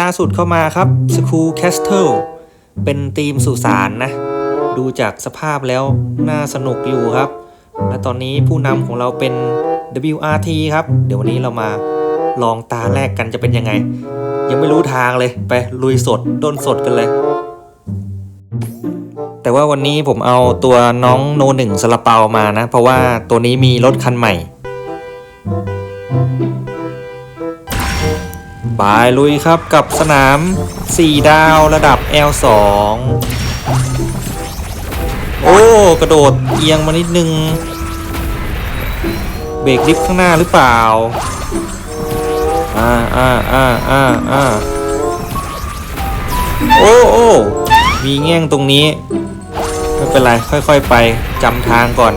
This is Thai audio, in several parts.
ล่าสุดเข้ามาครับ School Castle เป็นธีมสุสานนะ ดูจากสภาพแล้วน่าสนุกอยู่ครับ และตอนนี้ผู้นำของเราเป็น WRT ครับ เดี๋ยววันนี้เรามาลองตาแรกกันจะเป็นยังไง ยังไม่รู้ทางเลยไปลุยสดต้นสดกันเลย แต่ว่าวันนี้ผมเอาตัวน้องโนหนึ่งสลาเปามานะ เพราะว่าตัวนี้มีรถคันใหม่ ไปลุยครับกับสนาม 4 ดาวระดับ L2 โอ้ กระโดดเอียงมานิดนึง เบรกลิฟต์ข้างหน้าหรือเปล่า อ่าอ่าอ่าอ่าอ่าโอ้โอ้มีแง่งตรงนี้ ไม่เป็นไร ค่อยๆไปจำทางก่อน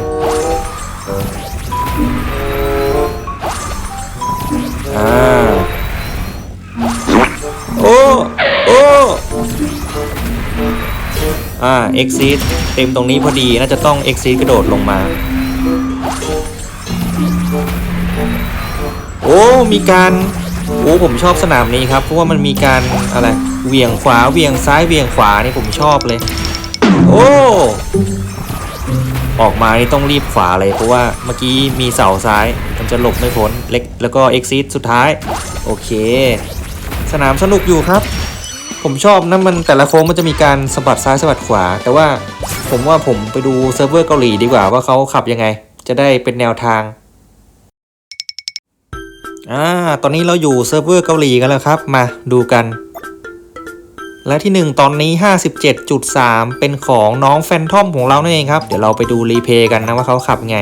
อ่า อ้โอ้อ่า exit เต็มตรงนี้พอดีน่าจะต้อง exit กระโดดลงมา โอ้ มีการโอ้ผมชอบสนามนี้ครับ เพราะว่ามันมีการอะไรเวียงขวาเวียงซ้ายเวียงขวานี่ผมชอบเลย โอ้ออกมานี่ต้องรีบขวาเลยเพราะว่าเมื่อกี้มีเสาซ้าย มันจะหลบไม่พ้นเล็กแล้วก็ exit สุดท้าย โอเค สนามสนุกอยู่ครับ ผมชอบนะมันแต่ละโค้งมันจะมีการสะบัดซ้ายสะบัดขวา แต่ว่าผมว่าผมไปดูเซิร์ฟเวอร์เกาหลีดีกว่าว่าเขาขับยังไง จะได้เป็นแนวทางอ่าตอนนี้เราอยู่เซิร์ฟเวอร์เกาหลีกันแล้วครับ มาดูกัน และที่ 1 ตอนนี้ 57.3 เป็นของน้องแฟนทอมของเรานั่นเองครับ เดี๋ยวเราไปดูรีเพย์กันนะว่าเขาขับไง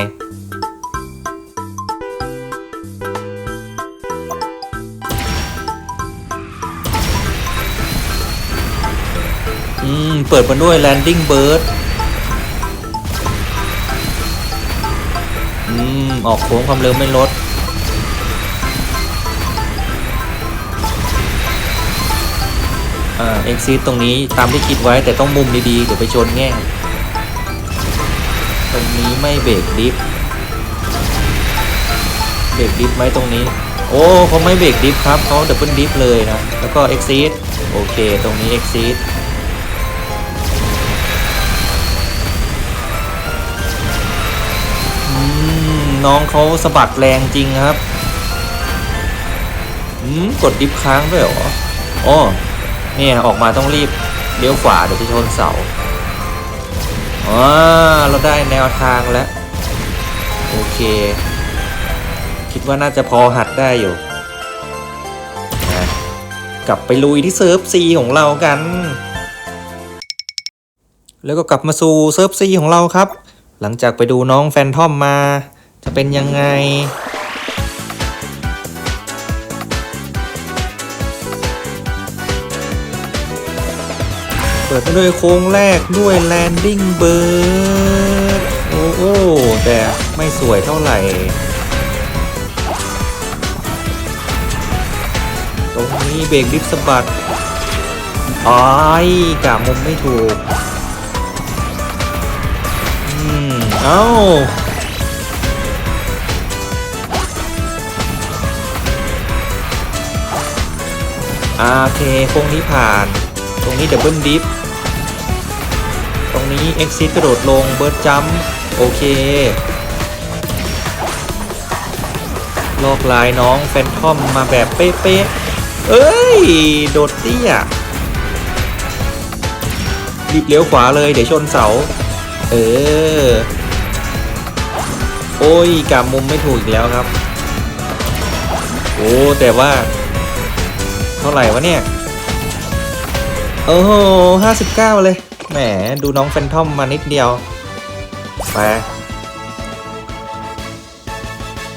เปิดมาด้วย Landing Bird อืม ออกโค้งความเร็วไม่ลด อ่า exit ตรงนี้ตามที่คิดไว้แต่ต้องมุมดีๆ เดี๋ยวไปชนแง่งตรงนี้ไม่เบรกดิฟเบรกดิฟไหมตรงนี้ โอ้เขาไม่เบรกดิฟครับเขาดับเบิลดิฟเลยนะ แล้วก็ exit โอเค ตรงนี้ exit อื น้องเขาสะบัดแรงจริงครับอืมกดดิฟค้างด้วยเหรออ๋อเนี่ยออกมาต้องรีบเลี้ยวขวาเดี๋ยวจะชนเสาอ๋อเราได้แนวทางแล้ว โอเค คิดว่าน่าจะพอหัดได้อยู่นะกลับไปลุยที่เซิร์ฟ C ของเรากัน แล้วก็กลับมาสู่เซิร์ฟ C ของเราครับ หลังจากไปดูน้องแฟนทอมมา จะเป็นยังไง เปิดไปด้วยโค้งแรกด้วย Landing Bird โอ้โหแต่ไม่สวยเท่าไหร่ ตรงนี้เบรกดิฟสะบัดอ้ายกะมุมไม่ถูก อืม เอ้า โอเคโค้งนี้ผ่าน ตรงนี้ดับเบิลดิฟตรงนี้ exit กระโดดลงเบิร์ดจัมโอเค ลอกลายน้องแฟนทอมมาแบบเป๊ะๆ เอ้ย โดดเตี้ยรีบเลี้ยวขวาเลยเดี๋ยวชนเสา เออ โอ้ยกามุมไม่ถูกอีกแล้วครับ โอ้ แต่ว่า ท่าไหร่วะเนี่ย โอ้โหห้าสิบเก้าเลย แหม ดูน้องแฟนทอมมานิดเดียว ไป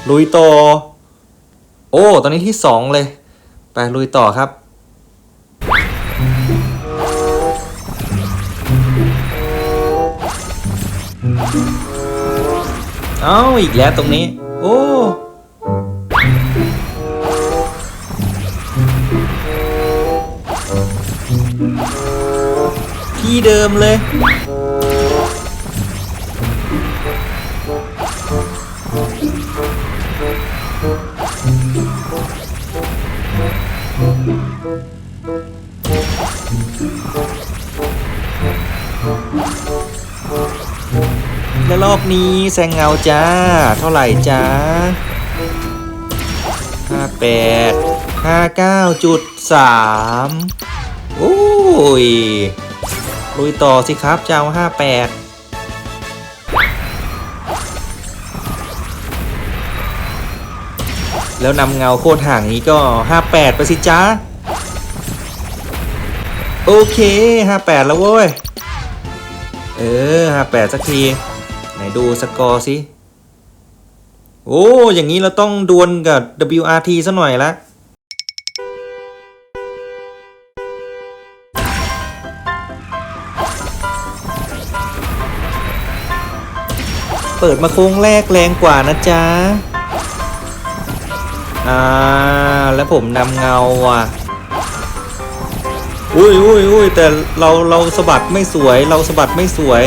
ลุยต่อโอ้ ตอนนี้ที่สองเลย ไป ลุยต่อครับเอ้าอีกแล้วตรงนี้ โอ้ ที่เดิมเลย และรอบนี้แสงเงาจ้า เท่าไหร่จ้าห้าแปดห้าเก้าจุดสาม โอ้ยลุยต่อสิครับเจ้าห้าแปดแล้วนำเงาโคตรห่างนี้ก็ห้าแปดไปสิจ้าโอเคห้าแล้วเว้ย เออห้าแปดสักที ไหนดูสกอร์สิ โอ้ อย่างนี้เราต้องดวลกับ WRT ซะหน่อยละ เปิดมาโค้งแรกแรงกว่านะจ๊ะ อ่า แล้วผมนำเงาว่ะ อุ้ยอุ้ยอุ้ยแต่เราเราสะบัดไม่สวย เราสะบัดไม่สวย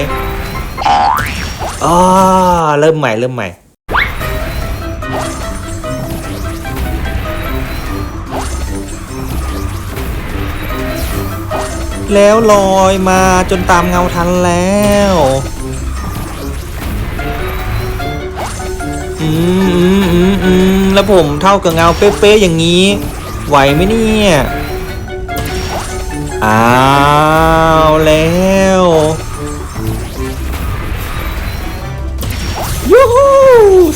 อ่าเริ่มใหม่เริ่มใหม่แล้วลอยมาจนตามเงาทันแล้ว อืมอืมอืมอืมแล้วผมเท่ากับเงาเป๊ะๆอย่างนี้ ไหวไหมเนี่ยอ้าวแล้วยูฮู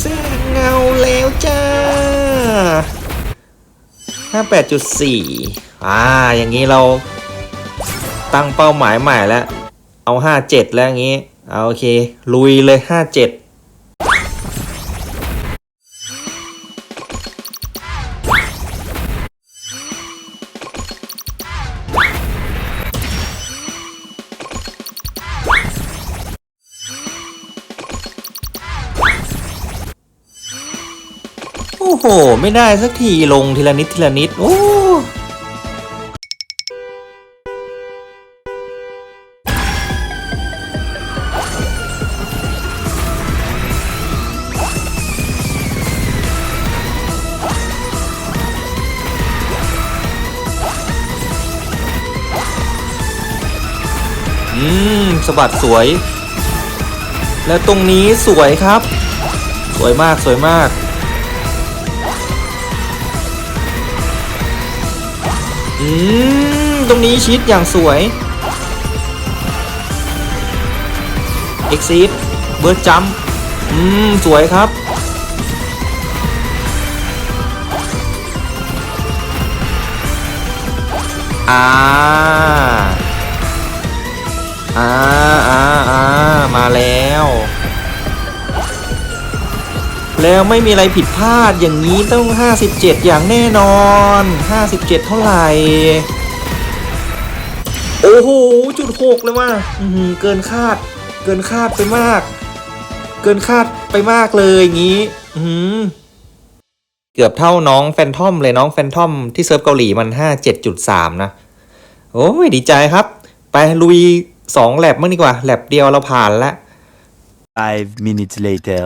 แซงเงาแล้วจ้า58.4อ่า อย่างนี้เราตั้งเป้าหมายใหม่แล้ว เอา 57 แล้วอย่างนี้ เอาโอเค ลุยเลย 57 อ้โห ไม่ได้สักทีลงทีละนิดทีละนิด โอ้อืมสะบัดสวย แล้วตรงนี้สวยครับ สวยมากสวยมาก อืม ตรงนี้ชิดอย่างสวย Exit เบิร์ดจัมอืม สวยครับ อ่า อ่า อ่า อ่า มาแล้ว แล้วไม่มีอะไรผิดพลาดอย่างนี้ต้อง 57 อย่างแน่นอน 57 เท่าไหร่ โอ้โห จุดหกเลยว่ะอื้อหือเกินคาด เกินคาดไปมาก เกินคาดไปมากเลยอย่างนี้อืเกือบเท่าน้องแฟนทอมเลยน้องแฟนทอมที่เซิร์ฟเกาหลีมัน 57.3 นะ โอ้ยดีใจครับ ไปลุยสองแลบมั่งดีกว่าแลบเดียวเราผ่านแล้ว Five minutes later.